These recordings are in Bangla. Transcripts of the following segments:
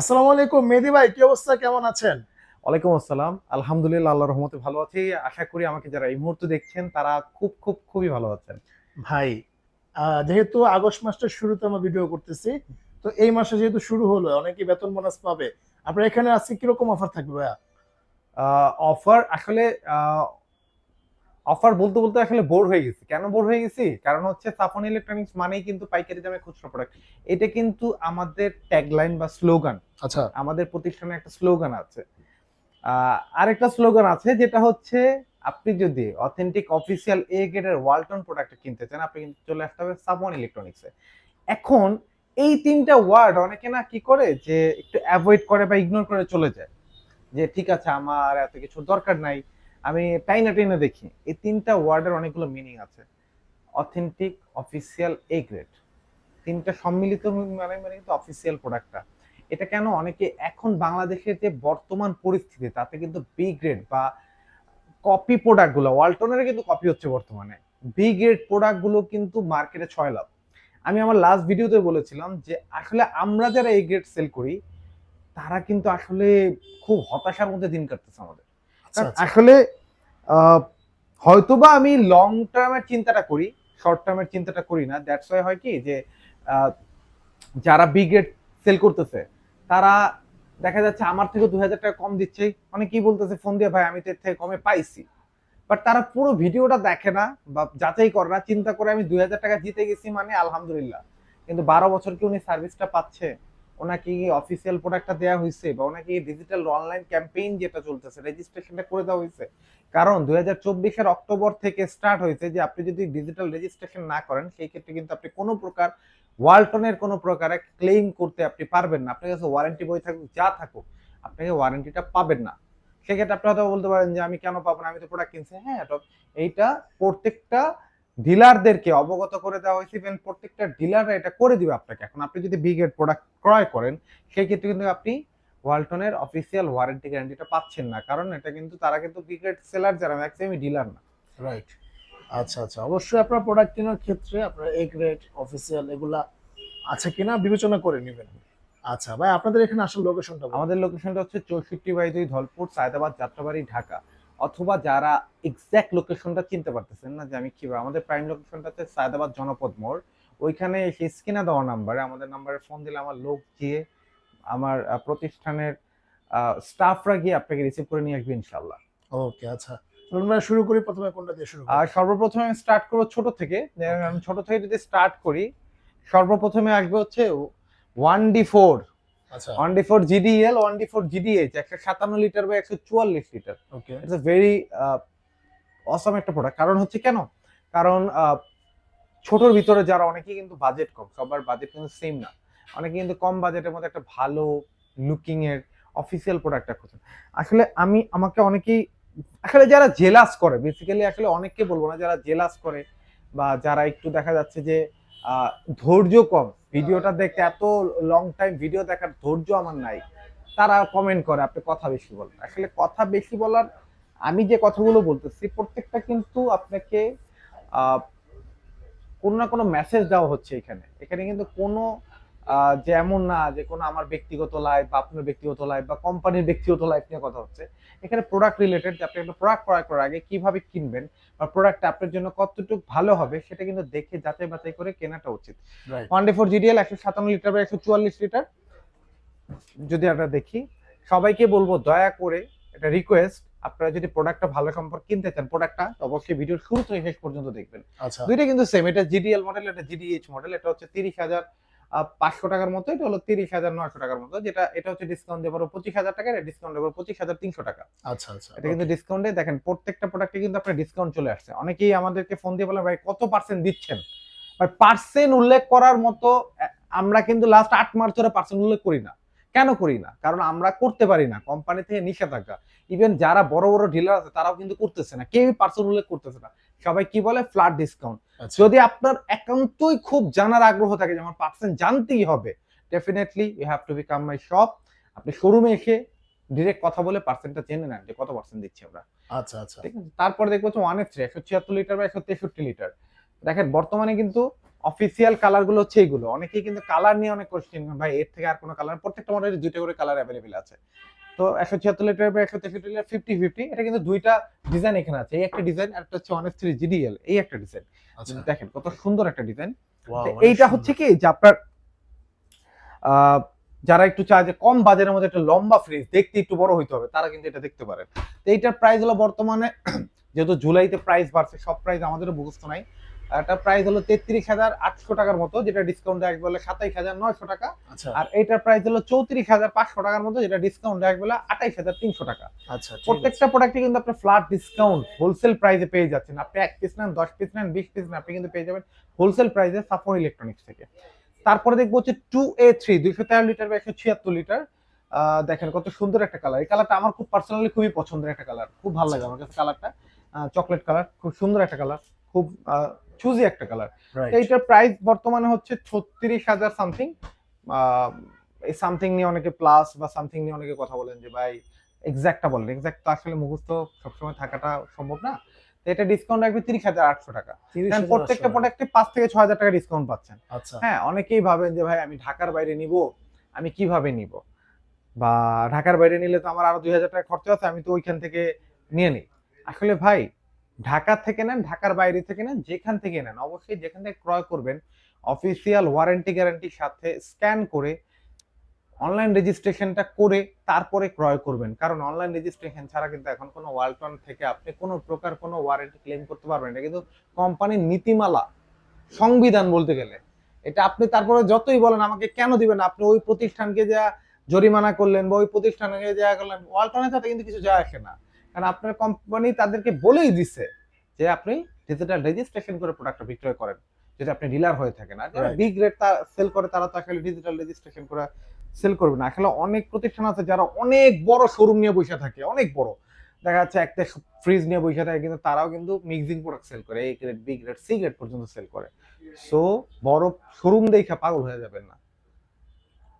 আসসালামু আলাইকুম মেহেদি ভাই কি অবস্থা? কেমন আছেন? ওয়ালাইকুম আসসালাম। আলহামদুলিল্লাহ আল্লাহর রহমতে ভালো আছি। আশা করি আমাকে যারা এই মুহূর্তে দেখছেন তারা খুব খুব খুবই ভালো আছেন। ভাই যেহেতু আগস্ট মাসটার শুরুতে আমরা ভিডিও করতেছি তো এই মাসে যেহেতু শুরু হলো অনেকে বেতন বোনাস পাবে। আপনার এখানে আজকে কীরকম অফার থাকবে ভাইয়া? অফার আসলে অফার বলতে বলতে আসলে বোর হয়ে গেছি। কেন বোর হয়ে গেছি? কারণ হচ্ছে সাফন ইলেকট্রনিক্স মানেই কিন্তু পাইকারি দামে খুচরা প্রোডাক্ট এটা কিন্তু আমাদের ট্যাগলাইন বা স্লোগান আচ্ছা। আমাদের প্রতিষ্ঠানে একটা স্লোগান আছে। আরেকটা স্লোগান আছে যেটা হচ্ছে, আপনি যদি অথেন্টিক অফিসিয়াল এ গ্রেডের ওয়ালটন প্রোডাক্ট কিনতে চান, আপনি কিন্তু চলে আসতে হবে সাবন ইলেকট্রনিক্সে এখন এই তিনটা ওয়ার্ড অনেকে না কি করে যে একটু অ্যাভয়েড করে বা ইগনোর করে চলে যায়। যে ঠিক আছে, আমার এত কিছু দরকার নাই, আমি টাইনা টেনে দেখি। এই তিনটা ওয়ার্ডের অনেকগুলো মিনিং আছে। অথেন্টিক অফিসিয়াল এ গ্রেড তিনটা সম্মিলিত মানে মানে কিন্তু অফিসিয়াল প্রোডাক্টটা এটা কেন অনেকে এখন বাংলাদেশের যে বর্তমান পরিস্থিতি তাতে কিন্তু বি গ্রেড বা কপি প্রোডাক্টগুলো ওয়ালটনের কিন্তু কপি হচ্ছে বর্তমানে। বি গ্রেড প্রোডাক্টগুলো কিন্তু মার্কেটে ছয় লাভ আমি আমার লাস্ট ভিডিওতে বলেছিলাম যে আসলে আমরা যারা এই গ্রেড সেল করি তারা কিন্তু আসলে খুব হতাশার মধ্যে দিন কাটতেছে আমাদের। আচ্ছা আচ্ছা। আসলে হয়তোবা আমি লং টার্মের চিন্তাটা করি শর্ট টার্মের চিন্তাটা করি না। দ্যাটস ওয়াই হয় কি যে যারা বি গ্রেড সেল করতেছে তারা দেখা যাচ্ছে আমার থেকে দুই হাজার টাকা কম দিচ্ছে। মানে অনেকেই বলতেছে, ফোন দিয়ে ভাই, আমি তো এর থেকে কমে পাইছি। বাট তারা পুরো ভিডিওটা দেখে না বা যাচাই করে না। চিন্তা করে আমি দুই হাজার টাকা জিতে গেছি মানে আলহামদুলিল্লাহ। কিন্তু বারো বছর কি উনি সার্ভিসটা পাচ্ছে? ওনাকে কি অফিসিয়াল প্রোডাক্টটা দেওয়া হয়েছে বা ওনাকে ডিজিটাল অনলাইন ক্যাম্পেইন যেটা চলতেছে রেজিস্ট্রেশনটা করে দেওয়া হয়েছে কারণ দুই হাজার চব্বিশের অক্টোবর থেকে স্টার্ট হয়েছে যে আপনি যদি ডিজিটাল রেজিস্ট্রেশন না করেন, সেই ক্ষেত্রে কিন্তু আপনি কোনো প্রকার ওয়ালটনের কোনো প্রকারে ক্লেম করতে আপনি পারবেন না। আপনার কাছে ওয়ারেন্টি বই থাকুক, যা থাকুক, আপনাকে ওয়ারেন্টিটা পাবেন না। সেক্ষেত্রে আপনি হয়তো বলতে পারেন যে, আমি কেন পাবো না? আমি তো প্রোডাক্ট কিনছি। হ্যাঁ এইটা প্রত্যেকটা ডিলারদেরকে অবগত করে দেওয়া হয়েছে ইভেন প্রত্যেকটা ডিলাররা এটা করে দিবে আপনাকে। এখন আপনি যদি বিগের প্রোডাক্ট ক্রয় করেন সেই ক্ষেত্রে কিন্তু আপনি ওয়ালটনের অফিসিয়াল ওয়ারেন্টি গ্যারান্টিটা পাচ্ছেন না। কারণ এটা কিন্তু তারা কিন্তু বিগেট সেলার যারা ম্যাক্সিমাম ডিলার না। রাইট আচ্ছা আচ্ছা। অবশ্যই আপনার প্রোডাক্ট কেনার ক্ষেত্রে আপনার এ গ্রেড অফিসিয়াল এগুলা আছে কিনা বিবেচনা করে নেবেন। আচ্ছা ভাই আপনাদের এখানে আসল লোকেশনটা আমাদের লোকেশনটা হচ্ছে চৌষট্টি বাই দুই ধলপুর সায়দাবাদ যাত্রাবাড়ি ঢাকা। অথবা যারা এক্স্যাক্ট লোকেশনটা চিনতে পারতেছেন না যে আমি কীভাবে আমাদের প্রাইম লোকেশনটা হচ্ছে সায়দাবাদ জনপদ মোড়। ওইখানে সেই স্ক্রিনে দেওয়া নাম্বারে আমাদের নাম্বারে ফোন দিলে আমার লোক গিয়ে আমার প্রতিষ্ঠানের স্টাফরা গিয়ে আপনাকে রিসিভ করে নিয়ে আসবে ইনশাল্লাহ ওকে আচ্ছা। চলুন শুরু করি প্রথমে কোনটা দিয়ে শুরু আর সর্বপ্রথমে আমি স্টার্ট করব ছোট থেকে। আমি ছোট থেকে যদি স্টার্ট করি সর্বপ্রথমে আসবে হচ্ছে ওয়ান ডি ফোর আচ্ছা। One D four GDL one D four GDH একশো সাতান্ন লিটার বা একশো চুয়াল্লিশ litre okay it's a very awesome একটা প্রোডাক্ট কারণ হচ্ছে কেন? কারণ আহ, ছোটর ভিতরে যারা অনেকেই কিন্তু বাজেট কম সবার বাজেট কিন্তু সেম না। অনেকে কিন্তু কম বাজেটের মধ্যে একটা ভালো লুকিং এর অফিসিয়াল প্রোডাক্টটা খোঁজেন। আসলে আমি আমাকে অনেকেই আসলে যারা জেলাস করে বেসিক্যালি আসলে অনেককে বলব না যারা জেলাস করে বা যারা একটু দেখা যাচ্ছে যে ধৈর্য কম। ভিডিওটা দেখতে এত লং টাইম ভিডিও দেখার ধৈর্য আমার নাই। তারা কমেন্ট করে, আপনি কথা বেশি বলেন। আসলে কথা বেশি বলার, আমি যে কথাগুলো বলতেছি, প্রত্যেকটা কিন্তু আপনাকে কোনো না কোনো মেসেজ দেওয়া হচ্ছে এখানে। এখানে কিন্তু কোনো যে এমন না যে কোনো আমার ব্যক্তিগত লাইফ বা আপনার ব্যক্তিগত লাইফ বা কোম্পানির ব্যক্তিগত লাইফ নিয়ে কথা হচ্ছে এখানে প্রোডাক্ট রিলেটেড যে আপনি একটা প্রোডাক্ট ক্রয় করার আগে কীভাবে কিনবেন বা প্রোডাক্টটা আপনার জন্য কতটুকু ভালো হবে সেটা কিন্তু দেখে যাচাই বাছাই করে কেনাটা উচিত। Right one D four GDL একশো সাতান্ন লিটার বা একশো চুয়াল্লিশ লিটার যদি আমরা দেখি সবাইকে বলব দয়া করে এটা রিকোয়েস্ট আপনারা যদি প্রোডাক্টটা ভালো সম্পর্কে কিনতে চান প্রোডাক্টটা অবশ্যই ভিডিওর শুরু থেকে শেষ পর্যন্ত দেখবেন। আচ্ছা। দুইটা কিন্তু সেম এটা জিডিএল মডেল এটা জিডিএইচ মডেল এটা হচ্ছে তিরিশ হাজার পাঁচশো টাকার মতো এটা হলো তিরিশ হাজার নয়শো টাকার মতো যেটা এটা হচ্ছে ডিসকাউন্ট দেবো পঁচিশ হাজার টাকা এটা ডিসকাউন্ট দেবো পঁচিশ হাজার তিনশো টাকা। আচ্ছা আচ্ছা এটা কিন্তু ডিসকাউন্টে দেখেন প্রত্যেকটা প্রোডাক্টে কিন্তু আপনার ডিসকাউন্ট চলে আসছে। অনেকেই আমাদেরকে ফোন দিয়ে বলে ভাই কত পার্সেন্ট দিচ্ছেন? ভাই পার্সেন্ট উল্লেখ করার মতো আমরা কিন্তু লাস্ট আট মার্চ ধরে পার্সেন্ট উল্লেখ করি না। কেন করি না? কারণ আমরা করতে পারি না কোম্পানি থেকে নিষেধাজ্ঞা। ইভেন যারা বড় বড় ডিলার আছে তারাও কিন্তু করতেছে না। কেউই পার্সেন্ট উল্লেখ করতেছে না। সবাই কি বলে? ফ্ল্যাট ডিসকাউন্ট যদি আপনার একান্তই খুব জানার আগ্রহ থাকে যে আমার পার্সেন্ট জানতেই হবে definitely you have to become my shop আপনি শোরুমে এসে ডিরেক্ট কথা বলে পার্সেন্টটা জেনে নেন যে কত পার্সেন্ট দিচ্ছি আমরা আচ্ছা আচ্ছা। ঠিক আছে? তারপরে দেখব হচ্ছে ওয়ান এফ থ্রি একশো ছিয়াত্তর লিটার বা একশো তেষট্টি লিটার দেখেন বর্তমানে কিন্তু অফিসিয়াল কালারগুলো হচ্ছে এইগুলো। অনেকেই কিন্তু কালার নিয়ে অনেক কোশ্চেন ভাই এর থেকে আর কোনো কালার প্রত্যেকটা মডেলের দুইটা করে কালার অ্যাভেলেবেল আছে। তো একশো ছিয়াত্তর লিটার বা একশো তেষট্টি লিটার ফিফটি ফিফটি এটা কিন্তু দুইটা ডিজাইন এখানে আছে। এই একটা ডিজাইন আর একটা হচ্ছে ওয়ান এফ থ্রি জিডিএল এই একটা ডিজাইন আচ্ছা। দেখেন কত সুন্দর একটা ডিজাইন অনেক এইটা হচ্ছে কি যে আপনার যারা একটু চায় যে কম বাজারের মধ্যে একটা লম্বা ফ্রিজ দেখতে একটু বড় হইতে হবে তারা কিন্তু এটা দেখতে পারেন। তো এইটার প্রাইস হলো বর্তমানে যেহেতু জুলাইতে প্রাইস বাড়ছে সব প্রাইস আমাদেরও মুখস্থ নাই। এটা প্রাইস হলো তেত্রিশ হাজার আটশো টাকার মতো যেটা ডিসকাউন্ট এক বলে সাতাইশ হাজার নয়শো টাকা। আচ্ছা। আর এটার প্রাইস হলো চৌত্রিশ হাজার পাঁচশো টাকার মতো যেটা ডিসকাউন্ট এক বলে আঠাইশ হাজার তিনশো টাকা। আচ্ছা প্রত্যেকটা প্রোডাক্টে কিন্তু আপনি ফ্ল্যাট ডিসকাউন্ট হোলসেল প্রাইসে পেয়ে যাচ্ছেন। আপনি এক পিস নেন দশ পিস নেন বিশ পিস নেন আপনি কিন্তু পেয়ে যাবেন হোলসেল প্রাইসে সাফর ইলেকট্রনিক্স থেকে। তারপরে দেখব হচ্ছে টু এ থ্রি দুইশো তেরো লিটার বা একশো ছিয়াত্তর লিটার। দেখেন কত সুন্দর একটা কালার এই কালারটা আমার খুব পার্সোনালি খুবই পছন্দের একটা কালার খুব ভালো লাগে আমার কাছে কালারটা চকলেট কালার খুব সুন্দর একটা কালার খুব চুজি একটা কালার এইটার প্রাইস বর্তমানে হচ্ছে ছত্রিশ হাজার সামথিং এই সামথিং নিয়ে অনেকে প্লাস বা সামথিং নিয়ে অনেকে কথা বলেন যে ভাই এক্সাক্টটা বলেন। এক্সাক্ট তো আসলে মুখস্থ সবসময় থাকাটা সম্ভব না। এটা ডিসকাউন্ট রাখবে তিরিশ হাজার আটশো টাকা। প্রত্যেকটা প্রোডাক্টে পাঁচ থেকে ছ হাজার টাকা ডিসকাউন্ট পাচ্ছেন। আচ্ছা। হ্যাঁ অনেকেই ভাবেন যে ভাই আমি ঢাকার বাইরে নিব আমি কীভাবে নিব? বা ঢাকার বাইরে নিলে তো আমার আরও দুই হাজার টাকা খরচা আছে আমি তো ওইখান থেকে নিয়ে নিই। আসলে ভাই ঢাকা থেকে নেন, ঢাকার বাইরে থেকে নেন, যেখান থেকে নেন, অবশ্যই যেখান থেকে ক্রয় করবেন অফিসিয়াল ওয়ারেন্টি গ্যারান্টির সাথে স্ক্যান করে অনলাইন রেজিস্ট্রেশনটা করে তারপরে ক্রয় করবেন। কারণ অনলাইন রেজিস্ট্রেশন ছাড়া কিন্তু এখন কোনো ওয়ালটন থেকে আপনি কোনো প্রকার কোনো ওয়ারেন্টি ক্লেম করতে পারবেন না। কিন্তু কোম্পানির নীতিমালা, সংবিধান বলতে গেলে, এটা আপনি তারপরে যতই বলেন, আমাকে কেন দিবেন আপনি ওই প্রতিষ্ঠানকে যা জরিমানা করলেন বা ওই প্রতিষ্ঠানকে যা করলেন ওয়ালটনের সাথে কিন্তু কিছু যায় আসে না। কারণ আপনার কোম্পানি তাদেরকে বলেই দিছে যে আপনি ডিজিটাল রেজিস্ট্রেশন করে প্রোডাক্টটা বিক্রয় করেন যদি আপনি ডিলার হয়ে থাকেন। আর যারা. বিগ রেট সেল করে তারা তো আসলে ডিজিটাল রেজিস্ট্রেশন করে সেল করবে না। আসলে অনেক প্রতিষ্ঠান আছে যারা অনেক বড় শোরুম নিয়ে বসে থাকে অনেক বড়। দেখা যাচ্ছে একটা ফ্রিজ নিয়ে বসে থাকে কিন্তু তারাও কিন্তু মিক্সিং প্রোডাক্ট সেল করে এই grade B grade C grade পর্যন্ত সেল করে। সো বড় শোরুম দেখে পাগল হয়ে যাবেন না।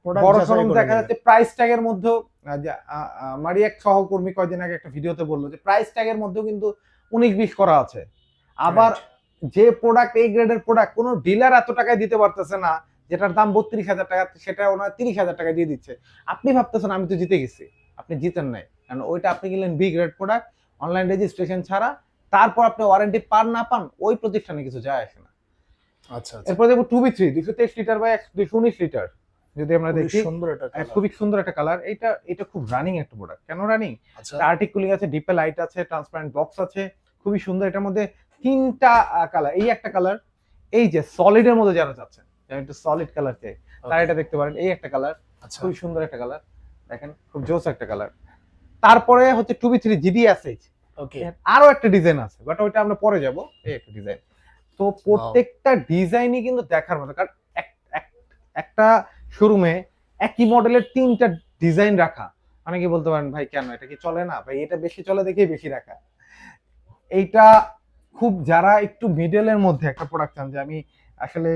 বড় শোরুম দেখা যাচ্ছে প্রাইস ট্যাগের মধ্যেও আহ, যে, আহ, আহ, আমারই এক সহকর্মী কয়েকদিন আগে একটা ভিডিওতে বলল যে প্রাইস ট্যাগের মধ্যেও কিন্তু উনিশ বিশ করা আছে। আবার যে প্রোডাক্ট এই গ্রেডের প্রোডাক্ট কোনো ডিলার এত টাকায় দিতে পারতেছে না যেটার দাম বত্রিশ হাজার টাকা সেটা ওনার তিরিশ হাজার টাকা দিয়ে দিচ্ছে। আপনি ভাবতেছেন আমি তো জিতে গেছি আপনি জিতেন নাই। কারণ ওইটা আপনি গেলেন B grade product online registration ছাড়া তারপর আপনি ওয়ারেন্টি পান না পান ওই প্রতিষ্ঠানে কিছু যায় আসে না। আচ্ছা আচ্ছা। এরপর দেখব টু বি থ্রি দুশো তেইশ লিটার বা দুশো উনিশ লিটার যদি আমরা দেখি সুন্দর এটা আহ, খুবই সুন্দর একটা কালার এটা এটা খুব রানিং একটা প্রোডাক্ট কেন রানিং আর্টিক কুলিং আছে ডিপে লাইট আছে ট্রান্সপারেন্ট বক্স আছে খুবই সুন্দর। এটার মধ্যে তিনটা কালার এই একটা কালার এই যে সলিডের মধ্যে যারা চাচ্ছেন যারা একটু সলিড কালার চাই তারা এটা দেখতে পারেন। এই একটা কালার আচ্ছা। খুবই সুন্দর একটা কালার দেখেন খুব জোস একটা কালার তারপরে হচ্ছে two B three GDSH okay আরও একটা ডিজাইন আছে বাট ওইটা আমরা পরে যাব। এই একটা ডিজাইন তো প্রত্যেকটা ডিজাইনই কিন্তু দেখার মতো। কারণ এক- এক- একটা শোরুমে একই মডেলের তিনটা ডিজাইন রাখা। অনেকে বলতে পারেন, ভাই, কেন? এটা কি চলে না? ভাই, এটা বেশি চলে দেখেই বেশি রাখা। এইটা খুব, যারা একটু মিডলের মধ্যে একটা প্রোডাক্ট চান, যে আমি আসলে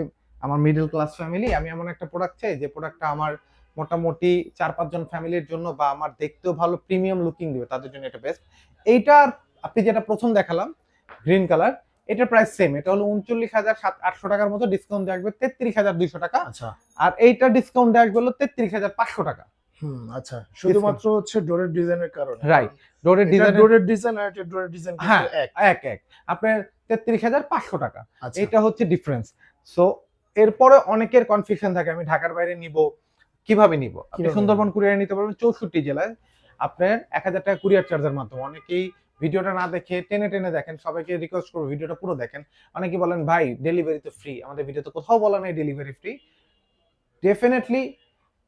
আমার মিডল ক্লাস ফ্যামিলি আমি এমন একটা প্রোডাক্ট চাই, যে প্রোডাক্টটা আমার মোটামুটি চার পাঁচজন ফ্যামিলির জন্য বা আমার দেখতেও ভালো প্রিমিয়াম লুকিং দিবে, তাদের জন্য এটা বেস্ট এইটা আপনি যেটা প্রথম দেখালাম গ্রিন কালার এটার প্রাইস সেম এটা হলো উনচল্লিশ হাজার সাত আটশো টাকার মতো ডিসকাউন্ট দেওয়া থাকবে তেত্রিশ হাজার দুইশো টাকা। আচ্ছা। আর এইটা ডিসকাউন্ট দেওয়া হলো তেত্রিশ হাজার পাঁচশো টাকা। হুম আচ্ছা। শুধুমাত্র হচ্ছে ডোরের ডিজাইনের কারণে। Right. ডোরের ডিজাইন ডোরের ডিজাইন আর এটা ডোরের ডিজাইন হ্যাঁ। এক। এক এক। আপনার তেত্রিশ হাজার পাঁচশো টাকা। আচ্ছা। এটা হচ্ছে ডিফারেন্স সো এরপরে অনেকের কনফিউশন থাকে আমি ঢাকার বাইরে নিব কীভাবে নিব? আপনি সুন্দরবন কুরিয়ার নিতে পারবেন চৌষট্টি জেলায় আপনার এক হাজার টাকা কুরিয়ার চার্জের মাধ্যমে। অনেকেই ভিডিওটা না দেখে টেনে টেনে দেখেন সবাইকে রিকোয়েস্ট করব ভিডিওটা পুরো দেখেন। অনেকে বলেন ভাই ডেলিভারি তো ফ্রি আমাদের ভিডিওতে কোথাও বলা নেই delivery free definitely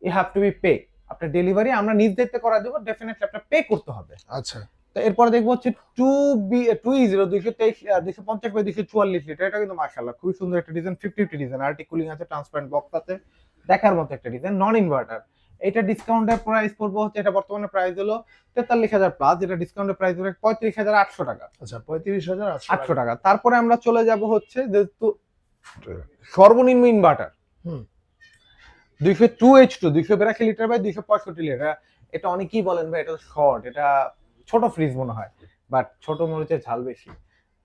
you have to be pay আপনার ডেলিভারি আমরা নিজ দায়িত্বে করা দেবো ডেফিনেটলি আপনার পে করতে হবে। আচ্ছা। তো এরপরে দেখব হচ্ছে টু বি টু জিরো দুইশো তেইশ দুইশো পঞ্চাশ বাই দুইশো চুয়াল্লিশ লিটার এটা কিন্তু মার্শাল্লাহ খুবই সুন্দর একটা design fifty fifty design arctic cooling আছে ট্রান্সপারেন্ট বক্স আছে দেখার মতো একটা ডিজাইন নন ইনভার্টার এটা ডিসকাউন্টের প্রাইস পড়ব হচ্ছে এটা বর্তমানে প্রাইস হলো তেতাল্লিশ হাজার প্লাস যেটা ডিসকাউন্টের প্রাইস হলো পঁয়ত্রিশ হাজার আটশো টাকা। আচ্ছা পঁয়ত্রিশ হাজার আটশো টাকা। তারপরে আমরা চলে যাব হচ্ছে যেহেতু সর্বনিম্ন ইনভার্টার হুম। দুইশো টু এইচ টু দুইশো বিরাশি লিটার বাই দুইশো পঁয়ষট্টি লিটার এটা অনেকেই বলেন ভাই এটা শর্ট এটা ছোট ফ্রিজ মনে হয় বাট ছোট মরিচের ঝাল বেশি।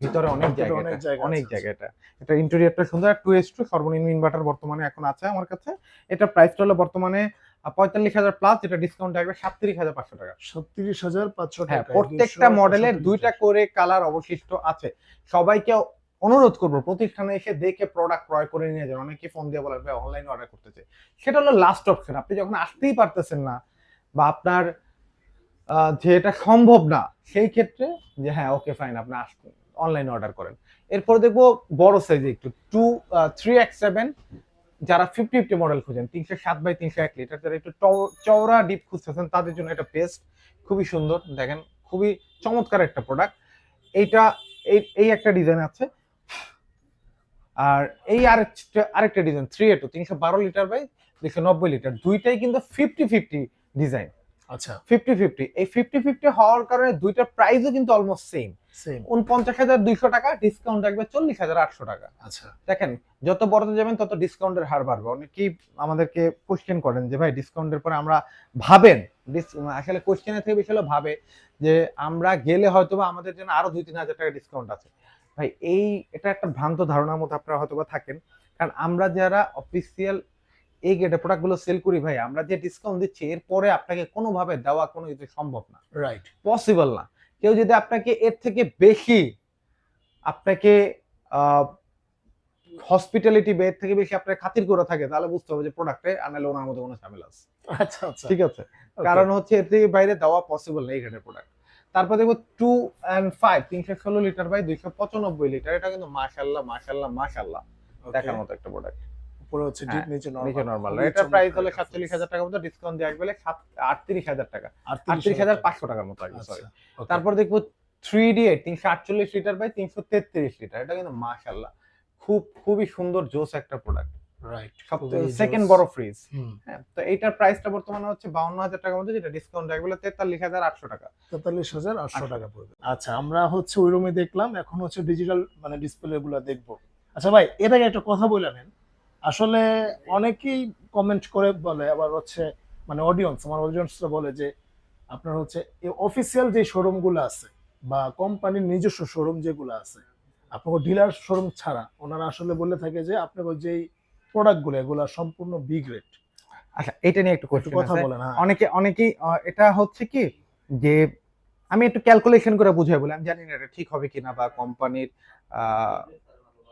ভিতরে অনেক জায়গা অনেক জায়গা অনেক জায়গা এটা। এটা ইন্টেরিয়রটা সুন্দর টু এস টু সর্বনিম্ন ইনভার্টার বর্তমানে এখন আছে আমার কাছে। এটা প্রাইসটা হলো বর্তমানে পঁয়তাল্লিশ হাজার প্লাস যেটা ডিসকাউন্ট থাকবে সাতত্রিশ হাজার পাঁচশো টাকা। সাতত্রিশ হাজার পাঁচশো হ্যাঁ টাকা প্রত্যেকটা মডেলের দুইটা করে কালার অবশিষ্ট আছে। সবাইকে অনুরোধ করব প্রতিষ্ঠানে এসে দেখে প্রোডাক্ট ক্রয় করে নিয়ে যান। অনেকে ফোন দিয়ে বলেন ভাই অনলাইনে অর্ডার করতেছে সেটা হলো লাস্ট অপশন আপনি যখন আসতেই পারতেছেন না বা আপনার আহ, যে এটা সম্ভব না সেই ক্ষেত্রে যে হ্যাঁ ওকে ফাইন আপনি আসুন অনলাইনে অর্ডার করেন। এরপর দেখব বড় সাইজে একটু টু থ্রি এক্স সেভেন যারা ফিফটি ফিফটি মডেল খুঁজেন, তিনশো সাত বাই তিনশো এক লিটার যারা একটু চওড়া ডিপ খুঁজতেছেন, তাদের জন্য এটা বেস্ট খুবই সুন্দর, দেখেন, খুবই চমৎকার একটা প্রোডাক্ট এইটা, এই এই একটা ডিজাইন আছে। আর এই আরেকটা আরেকটা ডিজাইন থ্রি এ টু তিনশো বারো লিটার বাই দুশো নব্বই লিটার দুইটাই কিন্তু ফিফটি ফিফটি ডিজাইন আচ্ছা। Fifty fifty. এই ফিফটি ফিফটি হওয়ার কারণে দুইটার প্রাইসও কিন্তু অলমোস্ট সেম উনপঞ্চাশ হাজার দুইশো টাকা ডিসকাউন্ট থাকবে চল্লিশ হাজার আটশো টাকা। আচ্ছা। দেখেন যত বড়তে যাবেন তত ডিসকাউন্টের হার বাড়বে। অনেকেই আমাদেরকে কোশ্চেন করেন যে ভাই ডিসকাউন্টের পরে আমরা ভাবেন? আসলে কোশ্চেনের থেকে বেশি হলো ভাবে যে আমরা গেলে হয়তো বা আমাদের জন্য আরও দুই তিন হাজার টাকা ডিসকাউন্ট আছে। ভাই এই এটা একটা ভ্রান্ত ধারণার মতো আপনারা হয়তো বা থাকেন। কারণ আমরা যারা অফিসিয়াল এই গেটে প্রোডাক্টগুলো সেল করি ভাই আমরা যে ডিসকাউন্ট দিচ্ছি এরপরে আপনাকে কোনোভাবে দেওয়া কোনো কিছু সম্ভব না। রাইট পসিবল না। কেউ যদি আপনাকে এর থেকে বেশি আপনাকে হসপিটালিটি বেড থেকে বেশি আপনার খাতির করে থাকে তাহলে বুঝতে হবে যে প্রোডাক্টে আনালে ওনার মধ্যে কোনো ঝামেলা আছে। আচ্ছা আচ্ছা। ঠিক আছে? কারণ হচ্ছে এর থেকে বাইরে দেওয়া পসিবল নেই এখানে প্রোডাক্ট তারপর দেখব টু অ্যান্ড ফাইভ তিনশো ষোলো লিটার বাই দুইশো পঁচানব্বই লিটার এটা কিন্তু মাশাল্লাহ মাশাল্লাহ মাশাল্লাহ দেখার মতো একটা প্রোডাক্ট উপরে হচ্ছে হ্যাঁ, ডিপ নিচে নিচে নরমাল নর্মাল এটার প্রাইস হলো সাতচল্লিশ হাজার টাকা মতো ডিসকাউন্ট সাত আটত্রিশ হাজার টাকা। আটত্রিশ হাজার পাঁচশো টাকার মতো আসবে সরি তারপর তারপর দেখব থ্রি ডি এইট তিনশো আটচল্লিশ লিটার বাই তিনশো তেত্রিশ লিটার এটা কিন্তু মাশাল্লাহ খুব খুবই সুন্দর জোস একটা প্রোডাক্ট রাইট সেকেন্ড বড় ফ্রিজ হ্যাঁ তো এইটার প্রাইসটা বর্তমানে হচ্ছে বাউন্ন হাজার টাকার মধ্যে যেটা ডিসকাউন্ট হাজার আটশো টাকা। তেতাল্লিশ হাজার আটশো আটশো। টাকা পড়বে। আচ্ছা আমরা হচ্ছে ওই রুমে দেখলাম এখন হচ্ছে ডিজিটাল মানে ডিসপ্লে গুলো দেখব। আচ্ছা ভাই এর আগে একটা কথা বলে নেন। আসলে অনেকেই কমেন্ট করে বলে আবার হচ্ছে মানে অডিয়েন্স আমার অডিয়েন্সরা বলে যে আপনার হচ্ছে এই অফিসিয়াল যে শোরুমগুলো আছে বা কোম্পানির নিজস্ব শোরুম যেগুলো আছে আপনার ডিলার শোরুম ছাড়া ওনারা আসলে বলে থাকে যে আপনার যেই প্রোডাক্টগুলো এগুলো সম্পূর্ণ বি গ্রেড আচ্ছা এটা নিয়ে একটু কথা বলেন হ্যাঁ। অনেকে অনেকেই এটা হচ্ছে কি যে আমি একটু ক্যালকুলেশন করে বুঝাই বলি আমি জানি না এটা ঠিক হবে কিনা বা কোম্পানির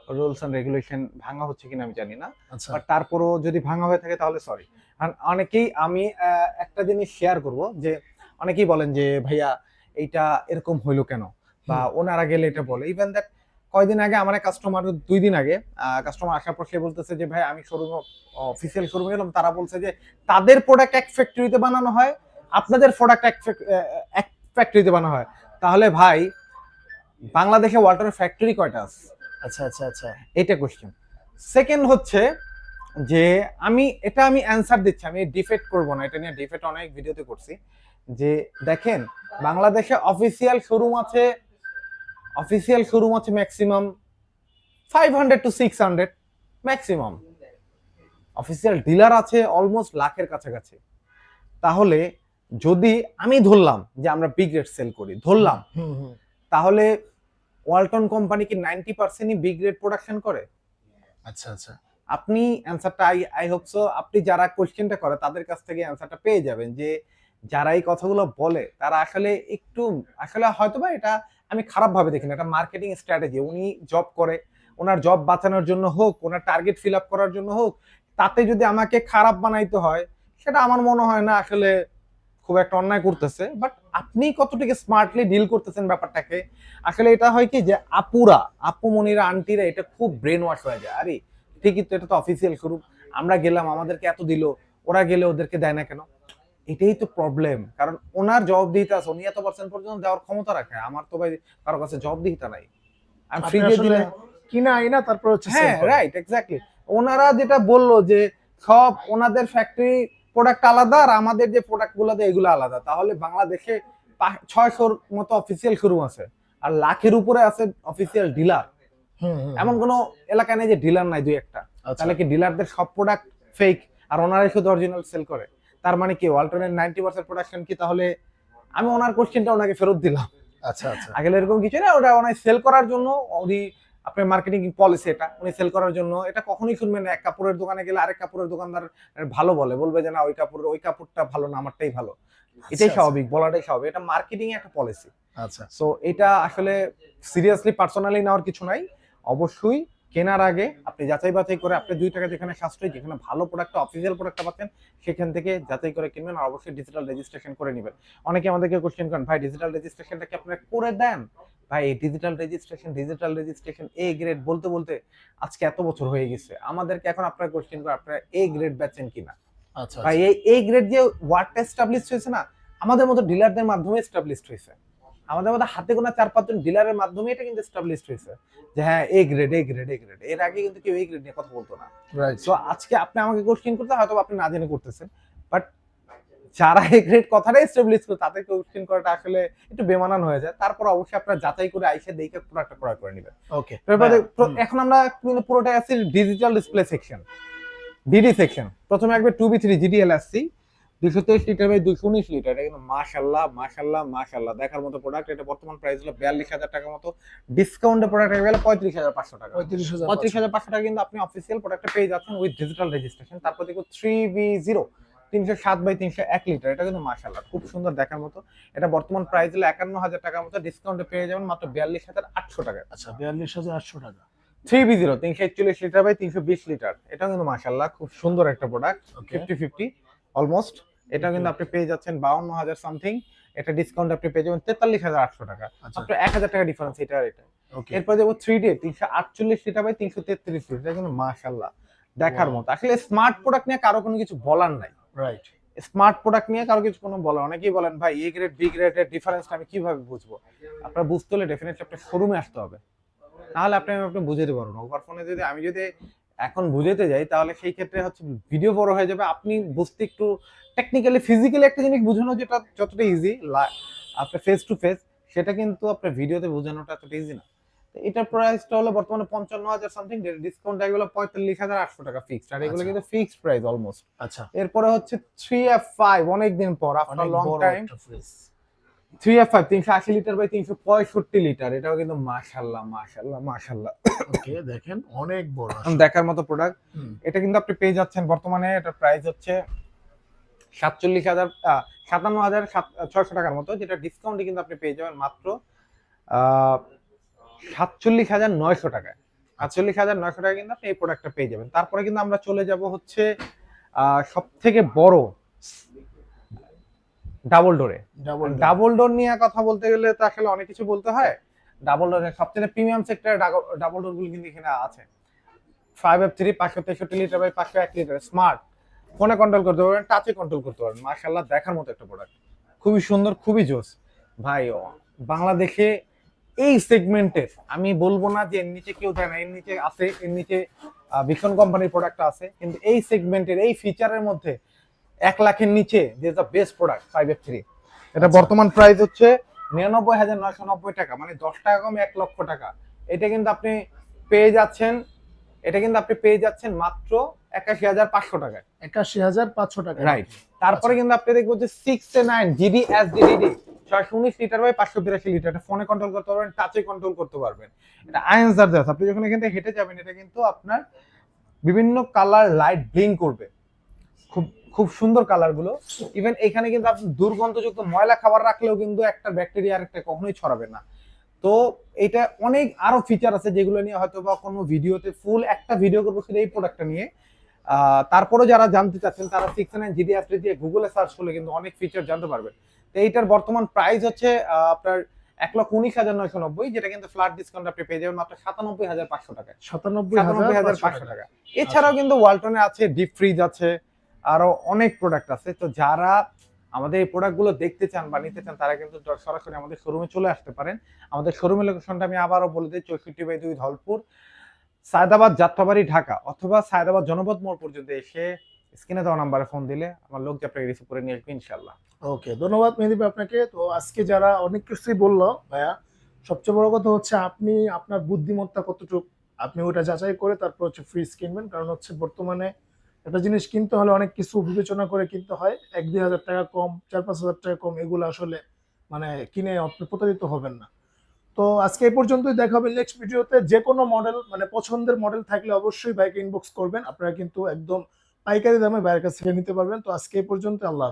রুলস এন্ড রেগুলেশন ভাঙা হচ্ছে কিনা আমি জানি না। আচ্ছা। বাট তারপরও যদি ভাঙা হয়ে থাকে তাহলে সরি আর অনেকেই আমি একটা জিনিস শেয়ার করব যে অনেকেই বলেন যে ভাইয়া এইটা এরকম হইল কেন? বা ওনারা গেলে এটা বলে। ইভেন দ্যাট কয়দিন আগে আমার কাস্টমার দুই দিন আগে কাস্টমার আসার পর সে বলতেছে যে ভাই আমি শোরুম অফিসিয়াল শোরুমে গেলাম। তারা বলছে যে তাদের প্রোডাক্ট এক ফ্যাক্টরিতে বানানো হয় আপনাদের প্রোডাক্ট এক এক ফ্যাক্টরিতে বানানো হয়। তাহলে ভাই বাংলাদেশে ওয়াল্টারের ফ্যাক্টরি কয়টা আছে? আচ্ছা আচ্ছা আচ্ছা। এটা কোশ্চেন সেকেন্ড হচ্ছে যে আমি এটা আমি অ্যান্সার দিচ্ছি আমি ডিফেক্ট করব না এটা নিয়ে ডিফেক্ট অনেক ভিডিওতে করছি। যে দেখেন বাংলাদেশে অফিসিয়াল শোরুম আছে অফিসিয়াল শোরুম আছে maximum five hundred to six hundred maximum official dealer আছে অলমোস্ট লাখের কাছাকাছি। তাহলে যদি আমি ধরলাম যে আমরা বিগ রেট সেল করি ধরলাম তাহলে ওয়ালটন কোম্পানি কি নাইনটি পার্সেন্টই বিগ রেট প্রোডাকশন করে? আচ্ছা আচ্ছা। আপনি অ্যান্সারটা আই আই হোপ সো আপনি যারা কোশ্চেনটা করে তাদের কাছ থেকে অ্যান্সারটা পেয়ে যাবেন যে যারা এই কথাগুলো বলে তারা আসলে একটু আসলে হয়তো বা এটা আমি খারাপ ভাবে দেখি না। এটা মার্কেটিং স্ট্র্যাটেজি উনি জব করে ওনার জব বাঁচানোর জন্য হোক ওনার টার্গেট ফিল আপ করার জন্য হোক তাতে যদি আমাকে খারাপ বানাইতে হয় সেটা আমার মনে হয় না আসলে খুব একটা অন্যায় করতেছে বাট আপনি কতটুকু স্মার্টলি ডিল করতেছেন ব্যাপারটাকে? আসলে এটা হয় কি যে আপুরা আপুমনিরা আন্টিরা এটা খুব ব্রেন ওয়াশ হয়ে যায়। আরে ঠিকই তো এটা তো অফিসিয়াল শুরু আমরা গেলাম আমাদেরকে এত দিল ওরা গেলে ওদেরকে দেয় না কেন? এটাই তো প্রবলেম কারণ ওনার জবাব দিতে আছে উনি এত পার্সেন্ট পর্যন্ত দেওয়ার ক্ষমতা রাখে। আমার তো ভাই কারও কাছে জবাব দিতে নাই। আমি ফ্রি দিয়ে দিলে কিনা আইনা তারপর হচ্ছে হ্যাঁ রাইট এক্স্যাক্টলি ওনারা যেটা বলল যে সব ওনাদের ফ্যাক্টরি প্রোডাক্ট আলাদা আর আমাদের যে প্রোডাক্টগুলো এগুলো আলাদা। তাহলে বাংলাদেশে ছয়শোর মতো অফিসিয়াল শোরুম আছে। আর লাখের উপরে আছে অফিসিয়াল ডিলার এমন কোনো এলাকা নেই যে ডিলার নাই দুই একটা। আচ্ছা। তাহলে কি ডিলারদের সব প্রোডাক্ট ফেক আর ওনারাই শুধু অরিজিনাল সেল করে? তার মানে কি ওয়ালটনের নাইনটি পার্সেন্ট প্রোডাকশন কি তাহলে আমি ওনার কোশ্চেনটা ওনাকে ফেরত দিলাম। আচ্ছা আচ্ছা। আগে এরকম কিছু না ওটা ওনার সেল করার জন্য উনি আপনার মার্কেটিং পলিসি এটা উনি সেল করার জন্য। এটা কখনোই শুনবেন না এক কাপড়ের দোকানে গেলে আরেক কাপড়ের দোকানদার ভালো বলে বলবে যে না ওই কাপড় ওই কাপড়টা ভালো না আমারটাই ভালো। এটাই আচ্ছা, স্বাভাবিক বলাটাই স্বাভাবিক। এটা মার্কেটিং একটা পলিসি আচ্ছা। সো এটা আসলে সিরিয়াসলি পার্সোনালি নেওয়ার কিছু নাই। অবশ্যই কেনার আগে আপনি যাচাই বাছাই করে আপনি দুই টাকা যেখানে সাশ্রয় যেখানে ভালো প্রোডাক্ট অফিসিয়াল প্রোডাক্টটা পাচ্ছেন সেখান থেকে যাচাই করে কিনবেন আর অবশ্যই ডিজিটাল রেজিস্ট্রেশন করে নেবেন। অনেকে আমাদেরকে কোশ্চেন করেন ভাই ডিজিটাল রেজিস্ট্রেশনটা কি আপনারা করে দেন? ভাই digital registration digital registration A grade বলতে বলতে আজকে এত বছর হয়ে গেছে। আমাদেরকে এখন আপনারা কোশ্চেন করে আপনারা এ গ্রেড বেচেন কিনা? আচ্ছা ভাই এই এ গ্রেড যে ওয়ার্ডটা এস্টাবলিশ হয়েছে না আমাদের মতো ডিলারদের মাধ্যমে এস্টাবলিশ হয়েছে। আমাদের মধ্যে হাতে গোনা চার পাঁচজন ডিলারের মাধ্যমে এটা কিন্তু এস্টাবলিশ হয়েছে। যে হ্যাঁ A grade A grade A grade এর আগে কিন্তু কেউ এই গ্রেড নিয়ে কথা বলতো না। রাইট সো আজকে আপনি আমাকে কোশ্চেন করতে হয়তো আপনি না জেনে করতেছেন। বাট যারা এই গ্রেড কথাটা এস্টাবলিশ করে তাদের কোশ্চেন করাটা আসলে একটু বেমানান হয়ে যায়। তারপর অবশ্যই আপনারা যাচাই করে আইসে দেখে প্রোডাক্টটা ক্রয় করে নেবেন। ওকে হ্যাঁ, এখন আমরা পুরোটাই আছি digital display section DD section প্রথমে একবার টু বি থ্রি জিডিএল আসছি দুশো তেইশ লিটার বাই দুশো উনিশ লিটার এটা কিন্তু মাশাল্লাহ মাশাল্লাহ মাশাল্লাহ দেখার মতো প্রোডাক্ট এটা বর্তমান প্রাইস হলো বিয়াল্লিশ হাজার টাকার মতো। ডিসকাউন্টে প্রোডাক্ট গেলে পঁয়ত্রিশ হাজার পাঁচশো টাকা। পঁয়ত্রিশ হাজার পঁয়ত্রিশ হাজার পাঁচশো টাকা কিন্তু আপনি অফিসিয়াল প্রোডাক্টটা পেয়ে যাচ্ছেন উইথ ডিজিটাল রেজিস্ট্রেশন তারপর দেখো থ্রি বি জিরো তিনশো সাত বাই তিনশো এক লিটার এটা কিন্তু মাশাল্লাহ খুব সুন্দর দেখার মতো। এটা বর্তমান প্রাইস হলো একান্ন হাজার টাকার মতো। ডিসকাউন্টে পেয়ে যাবেন মাত্র বিয়াল্লিশ হাজার আটশো টাকা। আচ্ছা বিয়াল্লিশ হাজার আটশো টাকা। থ্রি বি জিরো তিনশো একচল্লিশ লিটার বাই তিনশো বিশ লিটার এটা কিন্তু মাশাল্লাহ খুব সুন্দর একটা প্রোডাক্ট ফিফটি ফিফটি অলমোস্ট এটা কিন্তু আপনি পেয়ে যাচ্ছেন বাউন্ন হাজার সামথিং এটা ডিসকাউন্ট আপনি পেয়ে যাবেন তেতাল্লিশ হাজার আটশো টাকা। আচ্ছা। মাত্র এক হাজার টাকা ডিফারেন্স এটা আর এটা। ওকে এরপর যাব থ্রি ডে তিনশো আটচল্লিশ লিটার বাই তিনশো তেত্রিশ লিটার এটা কিন্তু মাশাল্লাহ দেখার. মতো। আসলে স্মার্ট প্রোডাক্ট নিয়ে কারও কোনো কিছু বলার নাই। রাইট স্মার্ট প্রোডাক্ট নিয়ে কারও কিছু কোনো বলার অনেকেই বলেন ভাই এ গ্রেড বি গ্রেডের ডিফারেন্সটা আমি কীভাবে বুঝব? আপনার বুঝতে হলে ডেফিনেটলি আপনার শোরুমে আসতে হবে। নাহলে আপনি আপনি বুঝাতে পারব না। ওভার ফোনে যদি আমি যদি এখন বুঝাতে যাই তাহলে সেই ক্ষেত্রে হচ্ছে ভিডিও বড় হয়ে যাবে। আপনি বুঝতে একটু টেকনিক্যালি ফিজিক্যালি একটা জিনিস বোঝানো যেটা যতটা ইজি আপনার ফেস টু ফেস সেটা কিন্তু আপনার ভিডিওতে বোঝানোটা এতটা ইজি না। এটার প্রাইসটা হলো বর্তমানে পঞ্চান্ন হাজার সামথিং ডিসকাউন্ট এগুলো পঁয়তাল্লিশ হাজার আটশো টাকা ফিক্সড আর এগুলো আচ্ছা। কিন্তু ফিক্সড প্রাইস অলমোস্ট আচ্ছা। এরপরে হচ্ছে থ্রি এফ ফাইভ অনেকদিন পর after long time three F five তিনশো আশি লিটার বাই তিনশো পঁয়ষট্টি লিটার এটাও কিন্তু মাশাল্লাহ মাশাল্লাহ মাশাল্লাহ। ওকে দেখেন অনেক বড় দেখার মতো প্রোডাক্ট এটা কিন্তু আপনি পেয়ে যাচ্ছেন বর্তমানে এটার প্রাইস হচ্ছে সাতচল্লিশ হাজার সাতান্ন হাজার ছয়শো টাকার মতো যেটা ডিসকাউন্টে কিন্তু আপনি পেয়ে যাবেন মাত্র সাতচল্লিশ হাজার নয়শো টাকায়। আটচল্লিশ হাজার নয়শো টাকা কিন্তু আপনি এই প্রোডাক্টটা পেয়ে যাবেন। তারপরে কিন্তু আমরা চলে যাব হচ্ছে সব থেকে বড় ডাবল ডোরে ডাবল ডোর নিয়ে কথা বলতে গেলে তো আসলে অনেক কিছু বলতে হয়। ডাবল ডোরের সবচেয়ে প্রিমিয়াম সেক্টরে ডাবল ডোরগুলো কিন্তু এখানে আছে। ফাইভ এফ থ্রি পাঁচশো তেষট্টি লিটার বাই পাঁচশো এক লিটার স্মার্ট ফোনে কন্ট্রোল করতে পারবেন টাচে কন্ট্রোল করতে পারবেন। মার্শাল্লাহ দেখার মতো একটা প্রোডাক্ট খুবই সুন্দর খুবই জোস। ভাই বাংলাদেশে এই সেগমেন্টের আমি বলব না যে এর নিচে কেউ দেয় না এর নিচে আছে এর নিচে ভীষণ কোম্পানির প্রোডাক্ট আছে। কিন্তু এই সেগমেন্টের এই ফিচারের মধ্যে এক লাখের নিচে যে the best product five F three এটা আচ্ছা। বর্তমান প্রাইস হচ্ছে নিরানব্বই হাজার নয়শো নব্বই টাকা মানে দশ টাকা কমে এক লক্ষ টাকা। এটা কিন্তু আপনি পেয়ে যাচ্ছেন এটা কিন্তু আপনি পেয়ে যাচ্ছেন মাত্র একাশি হাজার পাঁচশো টাকায়। একাশি হাজার পাঁচশো টাকা রাইট তারপরে কিন্তু আপনি দেখব যে six A nine GD S DD ছয়শো উনিশ লিটার বাই পাঁচশো বিরাশি লিটার এটা ফোনে কন্ট্রোল করতে পারবেন টাচে কন্ট্রোল করতে পারবেন। এটা দেওয়া আছে। আপনি যখন এখান থেকে হেঁটে যাবেন এটা কিন্তু আপনার বিভিন্ন কালার লাইট ব্লিং করবে। খুব খুব সুন্দর কালারগুলো। ইভেন এখানে কিন্তু আপনি দুর্গন্ধযুক্ত ময়লা খাবার রাখলেও কিন্তু একটা ব্যাকটেরিয়া আরেকটা কখনোই ছড়াবে না। তো এটা অনেক আরও ফিচার আছে যেগুলো নিয়ে হয়তো বা কোনো ভিডিওতে ফুল একটা ভিডিও করব শুধু এই প্রোডাক্টটা নিয়ে। আহ, তারপরেও যারা জানতে চাচ্ছেন তারা সিক্স নাইন জিডি অ্যাপটি দিয়ে গুগলে সার্চ করলে কিন্তু অনেক ফিচার জানতে পারবেন। তো এইটার বর্তমান প্রাইস হচ্ছে আহ, আপনার এক লক্ষ উনিশ হাজার নয়শো নব্বই যেটা কিন্তু ফ্ল্যাট ডিসকাউন্ট আপনি পেয়ে যাবেন মাত্র সাতানব্বই হাজার পাঁচশো টাকা সাতানব্বই হাজার পাঁচশো টাকা। এছাড়াও কিন্তু ওয়ালটনে আছে ডিপ ফ্রিজ আছে আরও অনেক প্রোডাক্ট আছে। তো যারা আমাদের এই প্রোডাক্টগুলো দেখতে চান বা নিতে চান, তারা কিন্তু সরাসরি আমাদের শোরুমে চলে আসতে পারেন। আমাদের শোরুমের লোকেশনটা আমি আবারও বলে দিই, চৌষট্টি বাই দুই ধলপুর, সায়দাবাদ যাত্রাবাড়ি, ঢাকা, অথবা সায়দাবাদ জনপদ মোড় পর্যন্ত এসে স্ক্রিনে দেওয়া নাম্বারে ফোন দিলে আমার লোক যে আপনাকে রিসিভ করে নিয়ে আসবে ইনশাল্লাহ ওকে ধন্যবাদ মেহেদী ভাই আপনাকে। তো আজকে যারা অনেক কিছুই বলল, ভাইয়া, সবচেয়ে বড় কথা হচ্ছে আপনি আপনার বুদ্ধিমত্তা কতটুকু, আপনি ওটা যাচাই করে তারপর হচ্ছে ফ্রিজ কিনবেন কারণ হচ্ছে বর্তমানে একটা জিনিস কিনতে হলে অনেক কিছু বিবেচনা করে কিনতে হয়। এক দুই হাজার টাকা কম, চার পাঁচ হাজার টাকা কম, এগুলো আসলে মানে কিনে প্রতারিত হবেন না। তো আজকে এই পর্যন্তই দেখা হবে নেক্সট ভিডিওতে যে কোনো মডেল মানে পছন্দের মডেল থাকলে অবশ্যই বাইকে ইনবক্স করবেন। আপনারা কিন্তু একদম পাইকারি দামে বাইরের কাছ থেকে নিতে পারবেন। তো আজকে এই পর্যন্ত আল্লাহ।